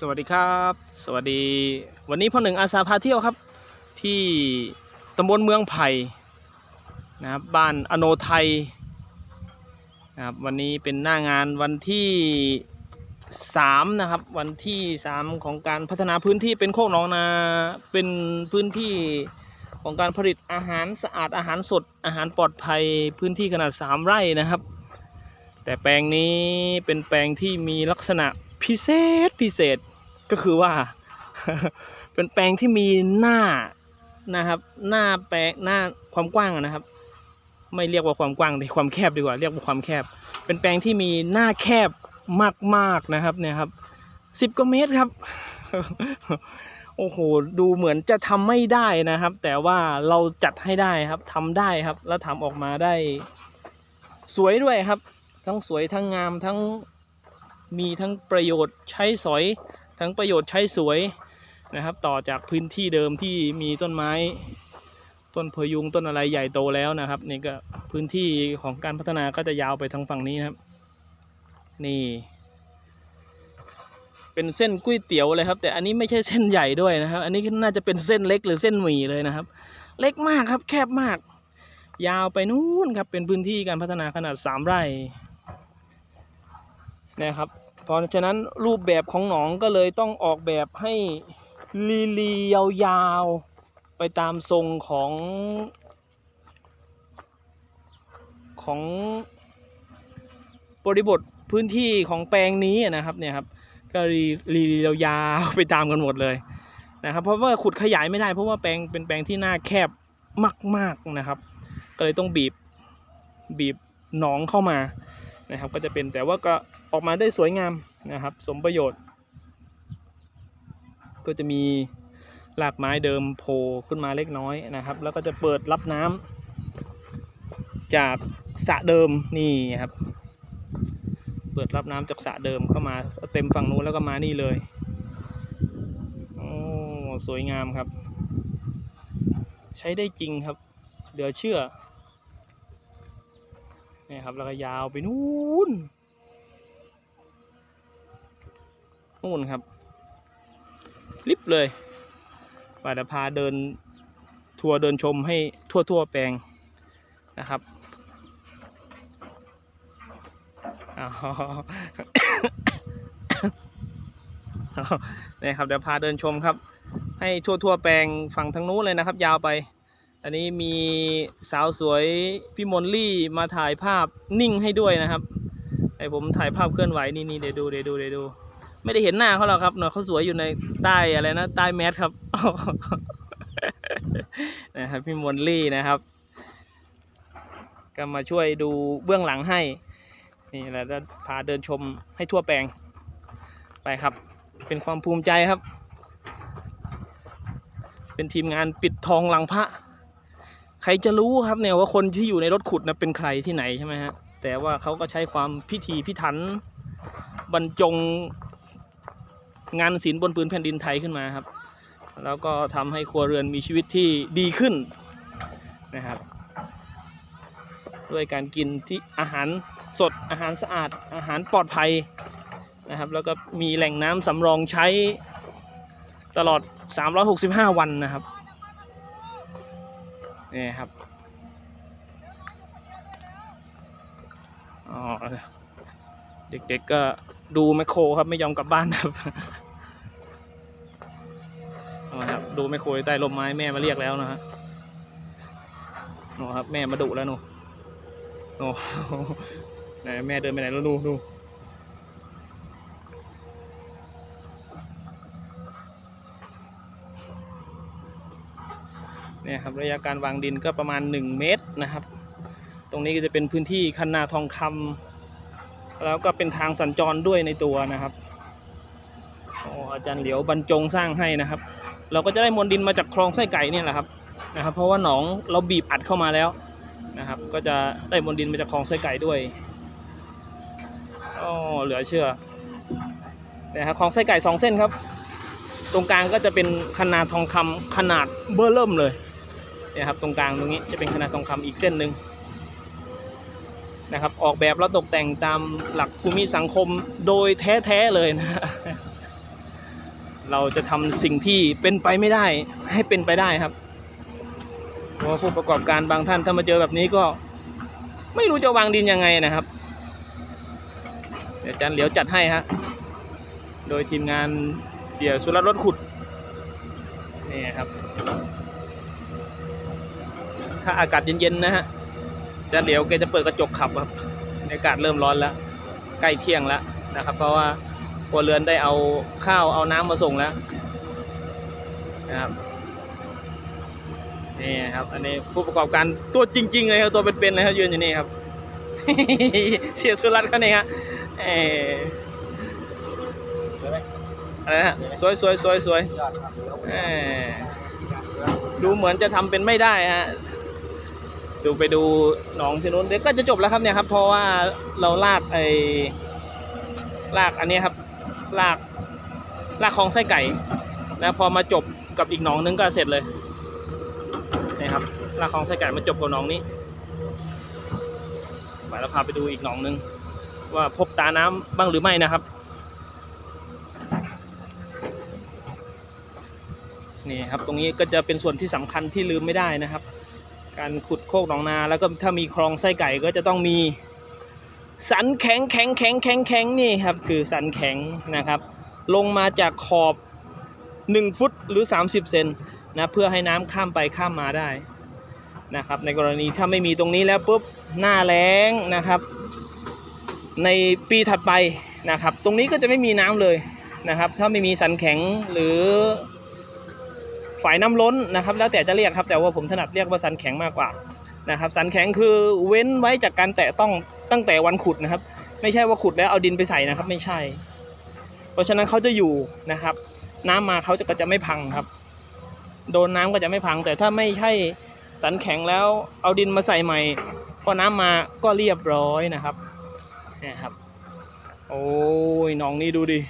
สวัสดีครับ สวัสดี วันนี้พ่อหนึ่งอาสาพาเที่ยวครับ ที่ตำบลเมืองไผ่นะครับบ้านอโนไทยนะครับวันนี้เป็นหน้างานวันที่ 3 นะครับ วันที่ 3 ของการพัฒนาพื้นที่เป็นโคกหนองนา เป็นพื้นที่ของการผลิตอาหารสะอาดอาหารสดอาหารปลอดภัยพื้นที่ขนาด 3 ไร่นะครับ แต่แปลงนี้เป็นแปลงที่มีลักษณะ พิเศษพิเศษก็คือว่า เป็นแปลงที่มีหน้านะครับ หน้าแปลงหน้าความกว้างนะครับ ไม่เรียกว่าความกว้างแต่ความแคบดีกว่า เรียกว่าความแคบ เป็นแปลงที่มีหน้าแคบมากๆนะครับเนี่ยครับสิบกว่าเมตรครับ โอ้โห ดูเหมือนจะทำไม่ได้นะครับ แต่ว่าเราจัดให้ได้ครับทำได้ครับ แล้วทำออกมาได้ สวยด้วยครับ ทั้งสวยทั้งงามทั้ง มีทั้งประโยชน์ใช้สอย ทั้งประโยชน์ใช้สวยนะครับ ต่อจากพื้นที่เดิมที่มีต้นไม้ ต้นพยุงต้นอะไรใหญ่โตแล้วนะครับ นี่ก็พื้นที่ของการพัฒนาก็จะยาวไปทางฝั่งนี้นะครับ นี่ เป็นเส้นก๋วยเตี๋ยวเลยครับ แต่อันนี้ไม่ใช่เส้นใหญ่ด้วยนะครับ อันนี้น่าจะเป็นเส้นเล็กหรือเส้นหมี่เลยนะครับ เล็กมากครับ แคบมาก ยาวไปนู่นครับเป็นพื้นที่การพัฒนาขนาด 3 ไร่นะครับ เพราะฉะนั้นรูปแบบของหนองก็เลยต้องออกแบบให้ลีลียาวๆ ไปตามทรงของ ของบริบทพื้นที่ของแปลงนี้นะครับเนี่ยครับก็รีรียาวๆไปตามกันหมดเลยนะครับเพราะว่าขุดขยายไม่ได้เพราะว่าแปลงเป็นแปลงที่หน้าแคบมาก ๆนะครับ ก็เลยต้องบีบบีบหนองเข้ามานะครับ ก็จะเป็นแต่ว่าก็ ออกมาได้สวยงามนะครับ สมประโยชน์ ก็จะมีรากไม้เดิมโผล่ขึ้นมาเล็กน้อยนะครับ แล้วก็จะเปิดรับน้ำจากสระเดิมนี่ครับ เปิดรับน้ำจากสระเดิมเข้ามาเต็มฝั่งนู้นแล้วก็มานี่เลยโอ้สวยงามครับ ใช้ได้จริงครับเดี๋ยวเชื่อนี่ครับแล้วก็ยาวไปนู่น นู่นครับลิบเลยป่าจะพาเดินทัวร์เดินชมให้ทั่วทั่วๆแปลงนะครับอ๋อนี่ครับเดี๋ยวพาเดินชมครับ ให้ทั่วทั่วๆแปลงฝั่งทางนู้นเลยนะครับ ยาวไป อันนี้มีสาวสวยพี่มนลี่มาถ่ายภาพนิ่งให้ด้วยนะครับให้ผมถ่ายภาพเคลื่อนไหวนี่นี่เดี๋ยวดูเดี๋ยวดูเดี๋ยวดู ไม่ได้เห็นหน้าเขาหรอกครับเนาะเขาสวยอยู่ในใต้อะไรนะใต้แมสครับนะครับพี่มนลี่นะครับ ก็มาช่วยดูเบื้องหลังให้ นี่แหละจะพาเดินชมให้ทั่วแปลงไปครับ เป็นความภูมิใจครับ เป็นทีมงานปิดทองหลังพระ ใครจะรู้ครับเนี่ยว่าคนที่อยู่ในรถขุดนะเป็นใครที่ไหนใช่ไหมฮะแต่ว่าเขาก็ใช้ความพิถีพิถันบรรจง งานศิลป์บนพื้นแผ่นดินไทยขึ้นมาครับ แล้วก็ทำให้ครัวเรือนมีชีวิตที่ดีขึ้นนะครับ ด้วยการกินที่อาหารสดอาหารสะอาดอาหารปลอดภัยนะครับ แล้วก็มีแหล่งน้ำสำรองใช้ตลอด 365 วันนะครับนี่ครับเด็กๆก็ดูแมคโครครับ ไม่ยอมกลับบ้านครับ ดูแมคโครอยู่ใต้ร่มไม้แม่มาเรียกแล้วนะฮะโนครับ แม่มาดุแล้วหนูโนไหนแม่เดินไปไหนแล้วหนูหนูเนี่ยครับระยะการวางดินก็ประมาณ 1 เมตรนะครับ ตรงนี้ก็จะเป็นพื้นที่คันนาทองคำแล้วก็เป็นทางสัญจรด้วยในตัวนะครับโอ้อาจารย์เหลียวบรรจงสร้างให้นะครับ เราก็จะได้มวลดินมาจากคลองไส้ไก่เนี่ยแหละครับนะครับเพราะว่าหนองเราบีบอัดเข้ามาแล้วนะครับ ก็จะได้มวลดินมาจากคลองไส้ไก่ด้วยอ๋อเหลือเชื่อนะครับคลองไส้ไก่สองเส้นครับ ตรงกลางก็จะเป็นขนาดทองคำขนาดเบอร์เริ่มเลยนี่ยครับตรงกลางตรงนี้จะเป็นขนาดทองคำอีกเส้นหนึ่งนะครับออกแบบแล้วตกแต่งตามหลักภูมิสังคมโดยแท้ ๆ เลยนะ เราจะทำสิ่งที่เป็นไปไม่ได้ให้เป็นไปได้ครับเพราะผู้ประกอบการบางท่านถ้ามาเจอแบบนี้ก็ ไม่รู้จะวางดินยังไงนะครับ เดี๋ยวอาจันเหลียวจัดให้ฮะโดยทีมงานเสียสุรรถขุดนี่ครับ ถ้าอากาศเย็นๆนะฮะจันเหลียวแกจะเปิดกระจกขับครับอากาศเริ่มร้อนแล้ว ใกล้เที่ยงแล้วนะครับ เพราะว่า ครัวเรือนได้เอาข้าวเอาน้ำมาส่งแล้วนะครับนี่ครับ อันนี้ผู้ประกอบการตัวจริง ๆ เลยครับตัวเป็นๆเลยครับยืนอยู่นี่ครับเสียสุรัตน์เขาเนี่ยฮะเอออะไรฮะสวยสวยสวยสวยดูเหมือนจะทำเป็นไม่ได้ฮะดูไปดูหนองที่นู้นเดี๋ยวก็จะจบแล้วครับเนี่ยครับ เพราะว่าเราลากไอ้ลากอันนี้ครับ ลากลากคลองไส้ไก่แล้วพอมาจบกับอีกหนองนึงก็เสร็จเลยนี่ครับลากคลองไส้ไก่มาจบกับหนองนี้ไปเราพาไปดูอีกหนองนึง ว่าพบตาน้ำบ้างหรือไม่นะครับ นี่ครับตรงนี้ก็จะเป็นส่วนที่สำคัญที่ลืมไม่ได้นะครับ การขุดโคกหนองนาแล้วก็ถ้ามีคลองไส้ไก่ก็จะต้องมี สันแข็งแข็งแข็งแข็งแข็งนี่ครับคือสันแข็งนะครับ ลงมาจากขอบ 1 ฟุตหรือ 30 เซนนะเพื่อให้น้ำข้ามไปข้ามมาได้นะครับ ในกรณีถ้าไม่มีตรงนี้แล้วปุ๊บหน้าแล้งนะครับ ในปีถัดไปนะครับ ตรงนี้ก็จะไม่มีน้ำเลยนะครับ ถ้าไม่มีสันแข็งหรือฝายน้ำล้นนะครับ แล้วแต่จะเรียกครับแต่ว่าผมถนัดเรียกว่าสันแข็งมากกว่านะครับ สันแข็งคือเว้นไว้จากการแตะต้อง ตั้งแต่วันขุดนะครับ ไม่ใช่ว่าขุดแล้วเอาดินไปใส่นะครับ ไม่ใช่ เพราะฉะนั้นเขาจะอยู่นะครับ น้ำมาเขาจะก็จะไม่พังครับ โดนน้ำก็จะไม่พัง แต่ถ้าไม่ใช่สันแข็งแล้วเอาดินมาใส่ใหม่พอน้ำมาก็เรียบร้อยนะครับนี่ครับ โอ้ยน้องนี่ดูดิ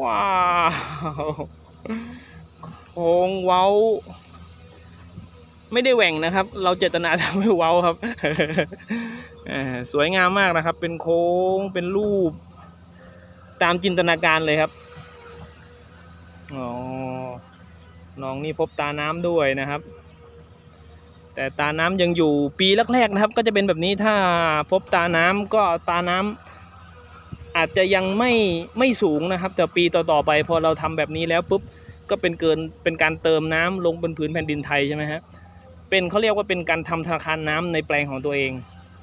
ว้าวโค้งเว้า ไม่ได้แหว่งนะครับ เราเจตนาทำให้เว้าครับสวยงามมากนะครับ เป็นโค้งเป็นรูป ตามจินตนาการเลยครับอ๋อน้องนี่พบตาน้ำด้วยนะครับ แต่ตาน้ำยังอยู่ปีแรกๆนะครับ ก็จะเป็นแบบนี้ถ้าพบตาน้ำก็ตาน้ำอาจจะยังไม่ไม่สูงนะครับ แต่ปีต่อๆไปพอเราทำแบบนี้แล้วปุ๊บก็เป็นเกินเป็นการเติมน้ำลงบนผืนแผ่นดินไทยใช่ไหมฮะ เป็นเขาเรียกว่าเป็นการทำธนาคารน้ำในแปลงของตัวเอง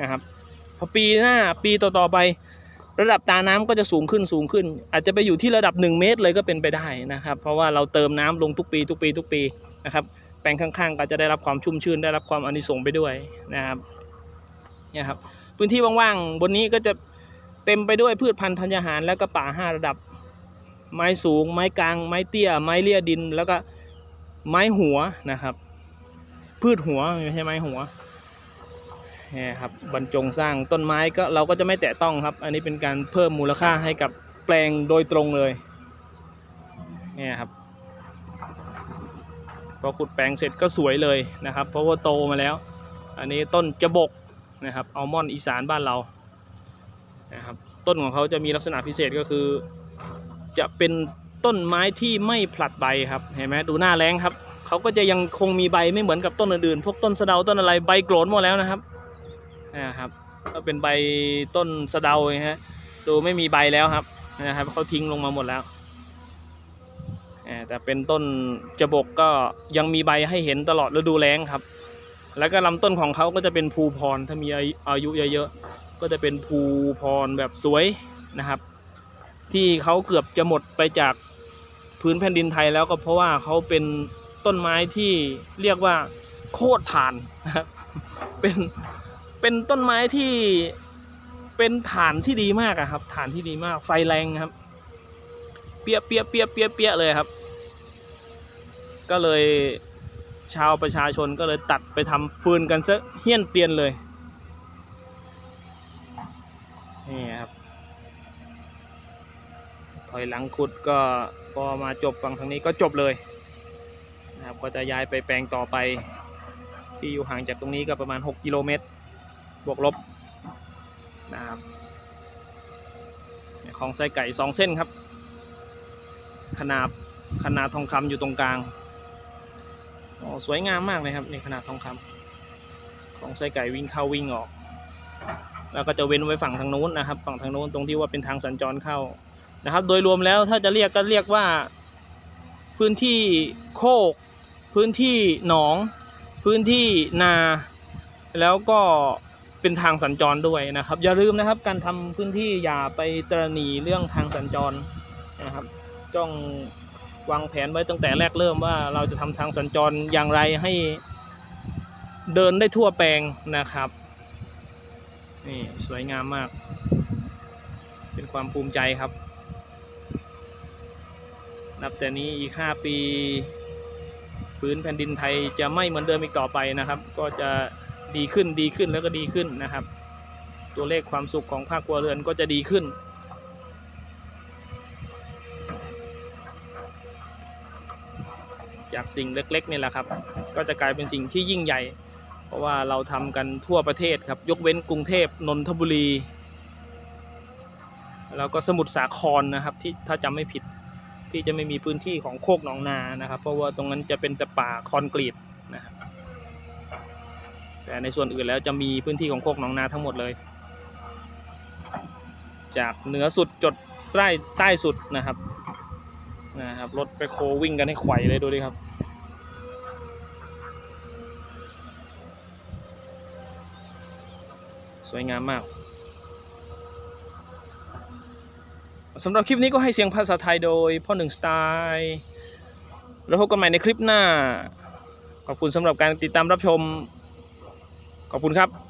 นะครับพอปีหน้าปีต่อๆไป ระดับตาน้ำก็จะสูงขึ้นสูงขึ้น อาจจะไปอยู่ที่ระดับ 1 เมตรเลยก็เป็นไปได้นะครับ เพราะว่าเราเติมน้ำลงทุกปีทุกปีทุกปีนะครับแปลงข้างๆ ก็จะได้รับความชุ่มชื้นได้รับความอานิสงส์ไปด้วยนะครับเนี่ยครับพื้นที่ว่างๆบนนี้ก็จะเต็มไปด้วยพืชพันธุ์ธัญญาหารแล้วก็ป่าห้าระดับ ไม้สูง ไม้กลาง ไม้เตี้ย ไม้เลี่ยดิน แล้วก็ไม้หัวนะครับ พืชหัวใช่ไหมหัวนี่ครับบรรจงสร้างต้นไม้ก็เราก็จะไม่แตะต้องครับ อันนี้เป็นการเพิ่มมูลค่าให้กับแปลงโดยตรงเลยนี่ครับพอขุดแปลงเสร็จก็สวยเลยนะครับ เพราะว่าโตมาแล้ว อันนี้ต้นจะบกนะครับอัลมอนด์อีสานบ้านเรานะครับต้นของเขาจะมีลักษณะพิเศษก็คือ จะเป็นต้นไม้ที่ไม่ผลัดใบครับเห็นไหมดูหน้าแรงครับ เขาก็จะยังคงมีใบไม่เหมือนกับต้นอื่นๆ พวกต้นสะเดาต้นอะไรใบโกรนหมดแล้วนะครับนะครับก็เป็นใบต้นสะเดาฮะดูไม่มีใบแล้วครับนะครับเขาทิ้งลงมาหมดแล้วแต่เป็นต้นจะบกก็ยังมีใบให้เห็นตลอดฤดูแล้งครับ แล้วก็ลำต้นของเขาก็จะเป็นภูพรถ้ามีอายุอายุเยอะๆก็จะเป็นภูพรแบบสวยนะครับ ที่เขาเกือบจะหมดไปจากพื้นแผ่นดินไทยแล้วก็เพราะว่าเขาเป็น ต้นไม้ที่เรียกว่าโคตรฐานนะครับเป็นเป็นต้นไม้ที่เป็นฐานที่ดีมากอะครับ ฐานที่ดีมาก ไฟแรงครับ เปียเปียเปียเปียเปียเลยครับ ก็เลยชาวประชาชนก็เลยตัดไปทำฟืนกันซะเฮี้ยนเตียนเลยนี่ครับถอยหลังขุดก็พอมาจบฝั่งทางนี้ก็จบเลย นะครับก็จะย้ายไปแปลงต่อไป ที่อยู่ห่างจากตรงนี้ก็ประมาณ 6 กิโลเมตร บวกลบนะครับของไส้ไก่ 2 เส้นครับ ขนาบขนาดทองคำอยู่ตรงกลางอ๋อสวยงามมากเลยครับในขนาดทองคำของไส้ไก่วิ่งเข้าวิ่งออก แล้วก็จะเว้นไว้ฝั่งทางนู้นนะครับ ฝั่งทางนู้นตรงที่ว่าเป็นทางสัญจรเข้านะครับ โดยรวมแล้วถ้าจะเรียกก็เรียกว่าพื้นที่โคก พื้นที่หนอง พื้นที่นา แล้วก็เป็นทางสัญจรด้วยนะครับ อย่าลืมนะครับ การทำพื้นที่อย่าไปตระหนีเรื่องทางสัญจรนะครับต้องวางแผนไว้ตั้งแต่แรกเริ่มว่าเราจะทำทางสัญจรอย่างไรให้เดินได้ทั่วแปลงนะครับนี่สวยงามมาก เป็นความภูมิใจครับ นับแต่นี้อีก 5 ปี พื้นแผ่นดินไทยจะไม่เหมือนเดิมอีกต่อไปนะครับ ก็จะดีขึ้นดีขึ้นแล้วก็ดีขึ้นนะครับ ตัวเลขความสุขของภาคครัวเรือนก็จะดีขึ้น จากสิ่งเล็กๆนี่แหละครับ ก็จะกลายเป็นสิ่งที่ยิ่งใหญ่ เพราะว่าเราทำกันทั่วประเทศครับ ยกเว้นกรุงเทพนนทบุรี แล้วก็สมุทรสาครนะครับที่ถ้าจำไม่ผิด ที่จะไม่มีพื้นที่ของโคกหนองนานะครับ เพราะว่าตรงนั้นจะเป็นแต่ป่าคอนกรีตนะครับแต่ในส่วนอื่นแล้วจะมีพื้นที่ของโคกหนองนาทั้งหมดเลย จากเหนือสุดจดใต้ใต้สุดนะครับนะครับรถไปโควิ่งกันให้ไขว่เลยดูดิครับสวยงามมาก สำหรับคลิปนี้ก็ให้เสียงภาษาไทยโดยพ่อหนึ่งสไตล์แล้วพบกันใหม่ในคลิปหน้า ขอบคุณสำหรับการติดตามรับชม ขอบคุณครับ